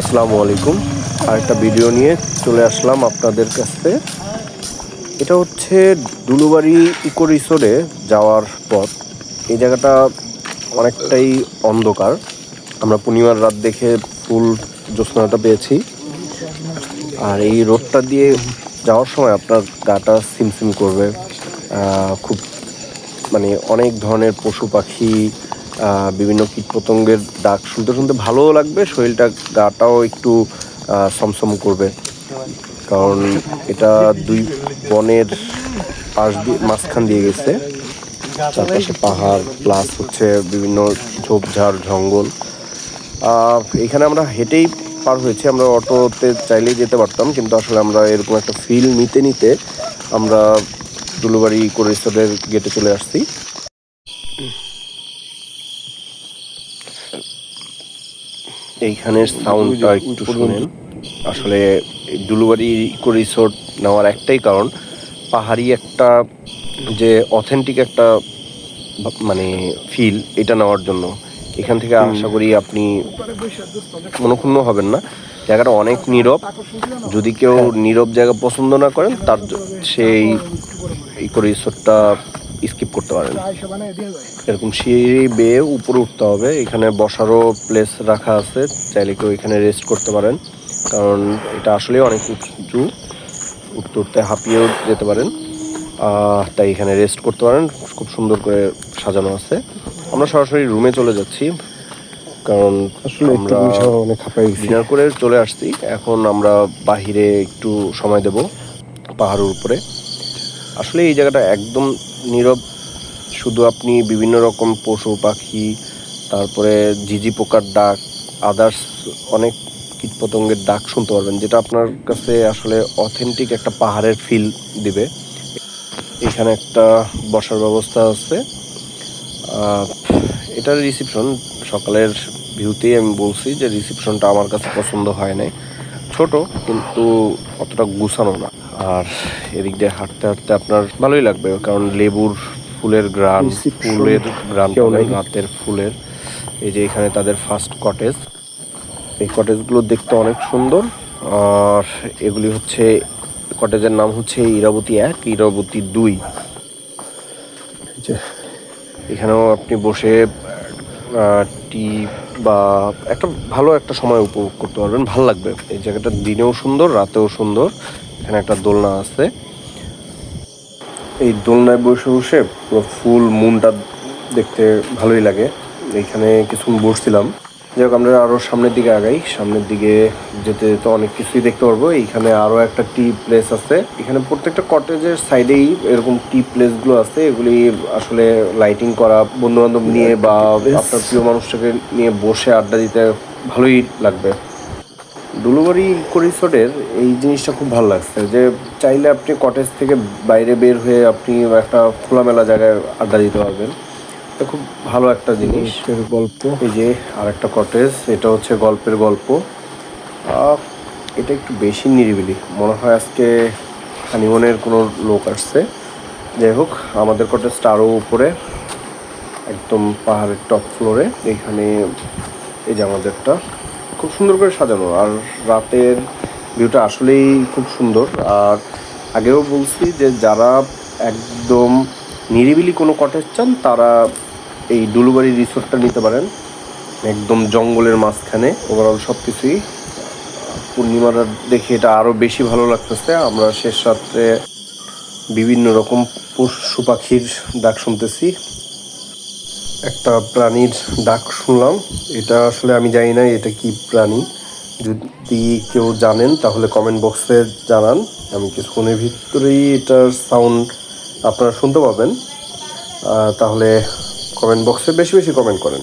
আসসালামু আলাইকুম। আরেকটা ভিডিও নিয়ে চলে আসলাম আপনাদের কাছে। এটা হচ্ছে দুলুবাড়ি ইকো রিসোর্টে যাওয়ার পথ। এই জায়গাটা অনেকটাই অন্ধকার। আমরা পূর্ণিমার রাত দেখে ফুল জ্যোৎস্নাটা পেয়েছি। আর এই রোডটা দিয়ে যাওয়ার সময় আপনার গাটা সিমসিম করবে। খুব মানে অনেক ধরনের পশু পাখি বিভিন্ন কীটপতঙ্গের ডাক শুনতে শুনতে ভালোও লাগবে, শরীরটা গাটাও একটু সমসম করবে। কারণ এটা দুই বনের পাশ দিয়ে, মাঝখান দিয়ে গেছে। চারপাশে পাহাড়, প্লাস হচ্ছে বিভিন্ন ঝোপঝাড়, জঙ্গল। এখানে আমরা হেঁটেই পার হয়েছি। আমরা অটোতে চাইলেই যেতে পারতাম, কিন্তু আসলে আমরা এরকম একটা ফিল নিতে নিতে আমরা দুলুবাড়ি রিসোর্টের গেটে চলে আসছি। এইখানের সাউন্ডটা একটু শুনেন। আসলে এই দুলুবাড়ি ইকো রিসোর্ট নেওয়ার একটাই কারণ পাহাড়ি একটা যে অথেন্টিক একটা মানে ফিল এটা নেওয়ার জন্য। এখান থেকে আশা করি আপনি মনক্ষুণ্ণ হবেন না। জায়গাটা অনেক নীরব। যদি কেউ নীরব জায়গা পছন্দ না করেন তার সেই ইকো রিসোর্টটা স্কিপ করতে পারেন। এরকম সিঁড়ি বেয়ে উপরে উঠতে হবে। এখানে বসারও প্লেস রাখা আছে। চাইলে কেউ এখানে রেস্ট করতে পারেন। কারণ এটা আসলে অনেক উঁচু। উঠতে উঠতে হাঁপিয়েও যেতে পারেন। তাই এখানে রেস্ট করতে পারেন। খুব সুন্দর করে সাজানো আছে। আমরা সরাসরি রুমে চলে যাচ্ছি। কারণ আসলে আমরা অনেক হাঁপাই ডিনার করে চলে আসছি। এখন আমরা বাহিরে একটু সময় দেব। পাহাড়ের উপরে। আসলে এই জায়গাটা একদম নীরব। শুধু আপনি বিভিন্ন রকম পশু পাখি, তারপরে ঝিঝি পোকার ডাক আদার্স অনেক কীটপতঙ্গের ডাক শুনতে পারবেন, যেটা আপনার কাছে আসলে অথেন্টিক একটা পাহাড়ের ফিল দিবে। এখানে একটা বসার ব্যবস্থা আছে। এটার রিসিপশন সকালের ভিউতেই আমি বলছি যে রিসিপশনটা আমার কাছে পছন্দ হয় নাই। ছোট কিন্তু অতটা গুছানো না। আর এদিক দিয়ে হাঁটতে হাঁটতে আপনার ভালোই লাগবে কারণ লেবুর ফুলের Reception ফুলের কেউ রাতের ফুলের এই যে এখানে তাদের ফার্স্ট কটেজ এই কটেজগুলো দেখতে অনেক সুন্দর আর এগুলি হচ্ছে কটেজের নাম হচ্ছে ইরাবতী এক ইরাবতী দুই। এখানেও আপনি বসে টি বা একটা ভালো একটা সময় উপভোগ করতে পারবেন, ভালো লাগবে। এই জায়গাটা দিনেও সুন্দর, রাতেও সুন্দর। এখানে একটা দোলনা আছে। এই দোলনায় বসে বসে পুরো ফুল মুনটা দেখতে ভালোই লাগে। এইখানে কিছুক্ষণ বসছিলাম। যাই হোক আমরা আরও সামনের দিকে আগাই। সামনের দিকে যেতে যেতে অনেক কিছুই দেখতে পারব। এইখানে আরও একটা টি প্লেস আছে। এখানে প্রত্যেকটা কটেজের সাইডেই এরকম টি প্লেসগুলো আছে। এগুলি আসলে লাইটিং করা বন্ধু বান্ধব নিয়ে বা আপনার প্রিয় মানুষটাকে নিয়ে বসে আড্ডা দিতে ভালোই লাগবে। ডুলুবাড়ি ইকো রিসোর্টের এই জিনিসটা খুব ভালো লাগছে যে চাইলে আপনি কটেজ থেকে বাইরে বের হয়ে আপনি একটা খোলামেলা জায়গায় আড্ডা দিতে পারবেন। এটা খুব ভালো একটা জিনিস। গল্প। এই যে আরেকটা কটেজ এটা হচ্ছে গল্পের গল্প। এটা একটু বেশি নিরিবিলি। মনে হয় আজকে হানিমনের কোনো লোক আসছে। যাই হোক আমাদের কটেজটা আরও উপরে একদম পাহাড়ের টপ ফ্লোরে এখানে এই যে আমাদেরটা। খুব সুন্দর করে সাজানো। আর রাতের ভিউটা আসলেই খুব সুন্দর। আর আগেও বলছি যে যারা একদম নিরিবিলি কোনো কটেজ চান তারা এই ডুলুবাড়ি রিসোর্টটা নিতে পারেন। একদম জঙ্গলের মাঝখানে। ওভারঅল সব কিছুই পূর্ণিমার দেখে এটা আরও বেশি ভালো লাগতেছে। আমরা শেষ রাত্রে বিভিন্ন রকম পশু পাখির ডাক শুনতেছি। একটা প্রাণীর ডাক শুনলাম। এটা আসলে আমি জানি না এটা কি প্রাণী। যদি কেউ জানেন, তাহলে কমেন্ট বক্সে জানান। আমি কিছুক্ষণের ভিতরেই এটার সাউন্ড আপনারা শুনতে পাবেন। তাহলে কমেন্ট বক্সে বেশি বেশি কমেন্ট করেন।